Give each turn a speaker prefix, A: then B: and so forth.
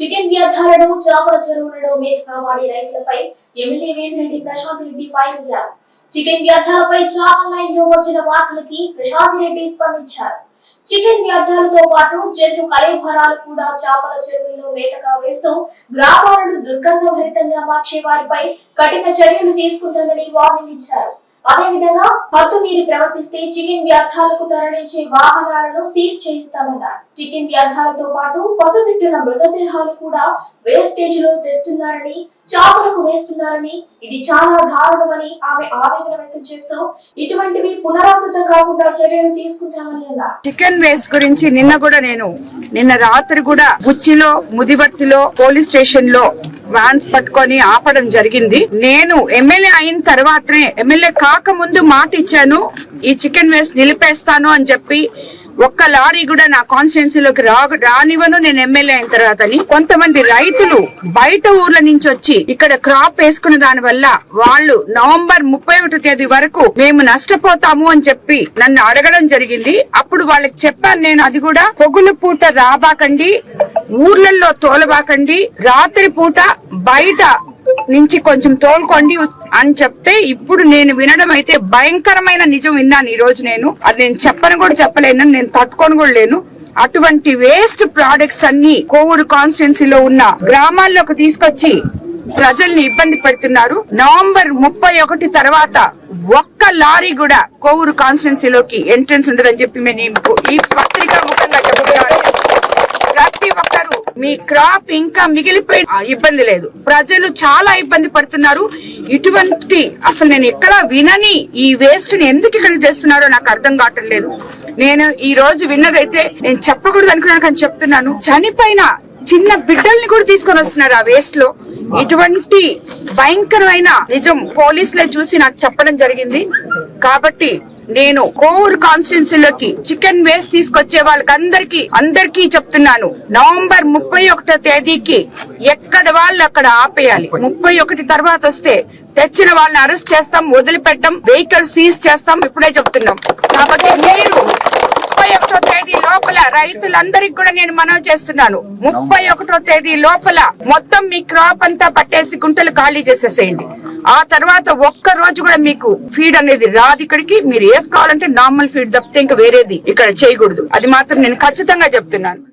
A: Chicken వ్యర్థాలను చేపల చెరువులలో మేతగా వాడే రైతులపై ఎమ్మెల్యే వేమిరెడ్డి ప్రశాంత్ రెడ్డి ఫైర్ అయ్యారు. చికెన్ వ్యర్థాలపై చాలా లైన్లో వచ్చిన వార్తలకి ప్రశాంత్ రెడ్డి స్పందించారు. చికెన్ వ్యర్థాలతో పాటు జంతు కళేభరాలు కూడా చేపల చెరువుల్లో మేతగా వేస్తూ గ్రామాలను దుర్గంధభరితంగా మార్చే వారిపై కఠిన చర్యలు తీసుకుంటానని వార్నింగ్ ఇచ్చారు. అదేవిధంగా హద్దు మీరు ప్రవర్తిస్తే చికెన్ వ్యర్థాలకు తరలించే వాహనాలను సీజ్ చేయిస్తామన్నారు. చికెన్ వ్యర్థాలతో పాటు పసిబిడ్డల మృతదేహాలు కూడా వేస్టేజ్లో తెస్తున్నారని చేపలకు వేస్తున్నారని ఇది చాలా దారుణమని ఆమె ఆవేదన వ్యక్తం చేస్తూ ఇటువంటివి పునరావృతం కాకుండా చర్యలు తీసుకుంటామని అన్నారు.
B: చికెన్ వేస్ట్ గురించి నిన్న కూడా నేను నిన్న రాత్రి కూడా బుచ్చిలో ముదివర్తిలో పోలీస్ స్టేషన్లో వ్యాన్స్ పట్టుకొని ఆపడం జరిగింది. నేను ఎమ్మెల్యే అయిన తర్వాతనే ఎమ్మెల్యే కాక ముందు మాట ఇచ్చాను ఈ చికెన్ వేస్ట్ నిలిపేస్తాను అని చెప్పి ఒక్క లారీ కూడా నా కాన్స్టిట్యున్సీలోకి రా రానివ్వను. నేను ఎమ్మెల్యే అయిన తర్వాత అని కొంతమంది రైతులు బయట ఊర్ల నుంచి వచ్చి ఇక్కడ క్రాప్ వేసుకున్న దాని వల్ల వాళ్ళు నవంబర్ ముప్పై ఒకటో తేదీ వరకు మేము నష్టపోతాము అని చెప్పి నన్ను అడగడం జరిగింది. అప్పుడు వాళ్ళకి చెప్పాను నేను అది కూడా పొగులు పూట రాబాకండి ఊర్లలో తోలబాకండి రాత్రి పూట బయట నుంచి కొంచెం తోలుకోండి అని చెప్తే ఇప్పుడు నేను వినడం అయితే భయంకరమైన నిజం విన్నాను ఈ రోజు నేను. అది నేను చెప్పను కూడా చెప్పలేను నేను తట్టుకొని కూడా లేను. అటువంటి వేస్ట్ ప్రోడక్ట్స్ అన్ని కోవూరు కాన్స్టిట్యున్సీలో ఉన్న గ్రామాల్లోకి తీసుకొచ్చి ప్రజల్ని ఇబ్బంది పెడుతున్నారు. నవంబర్ ముప్పై ఒకటి తర్వాత ఒక్క లారీ కూడా కోవూరు కాన్స్టిట్యున్సీలోకి ఎంట్రన్స్ ఉండదని చెప్పి మేము ఈ పత్రికా ముఖంగా చెబుతున్నాను. మీ క్రాప్ ఇంకా మిగిలిపోయి ఇబ్బంది లేదు. ప్రజలు చాలా ఇబ్బంది పడుతున్నారు. ఇటువంటి అసలు నేను ఎక్కడ వినని ఈ వేస్ట్ని ఎందుకు ఇక్కడ తెస్తున్నారో నాకు అర్థం కావటం లేదు. నేను ఈ రోజు విన్నదైతే నేను చెప్పకూడదు అనుకున్నాను కానీ చెప్తున్నాను. చనిపోయిన చిన్న బిడ్డల్ని కూడా తీసుకొని వస్తున్నారు ఆ వేస్ట్లో. ఇటువంటి భయంకరమైన నిజం పోలీసులే చూసి నాకు చెప్పడం జరిగింది. కాబట్టి నేను కోవూరు కాన్స్టిట్యున్సీలోకి చికెన్ వేస్ట్ తీసుకొచ్చే వాళ్ళకి అందరికి అందరికీ చెప్తున్నాను. నవంబర్ ముప్పై ఒకటో తేదీకి ఎక్కడ వాళ్ళు అక్కడ ఆపేయాలి. ముప్పై ఒకటి తర్వాత వస్తే తెచ్చిన వాళ్ళని అరెస్ట్ చేస్తాం వదిలిపెట్టం వెహికల్ సీజ్ చేస్తాం ఇప్పుడే చెప్తున్నాం. కాబట్టి మీరు ముప్పై ఒకటో తేదీ లోపల రైతులందరికి కూడా నేను మనవి చేస్తున్నాను. ముప్పై ఒకటో తేదీ లోపల మొత్తం మీ క్రాప్ అంతా పట్టేసి గుంటలు ఖాళీ చేసేసేయండి. ఆ తర్వాత ఒక్క రోజు కూడా మీకు ఫీడ్ అనేది రాదు ఇక్కడికి. మీరు వేసుకోవాలంటే నార్మల్ ఫీడ్ తప్పితే ఇంకా వేరేది ఇక్కడ చేయకూడదు. అది మాత్రం నేను ఖచ్చితంగా చెప్తున్నాను.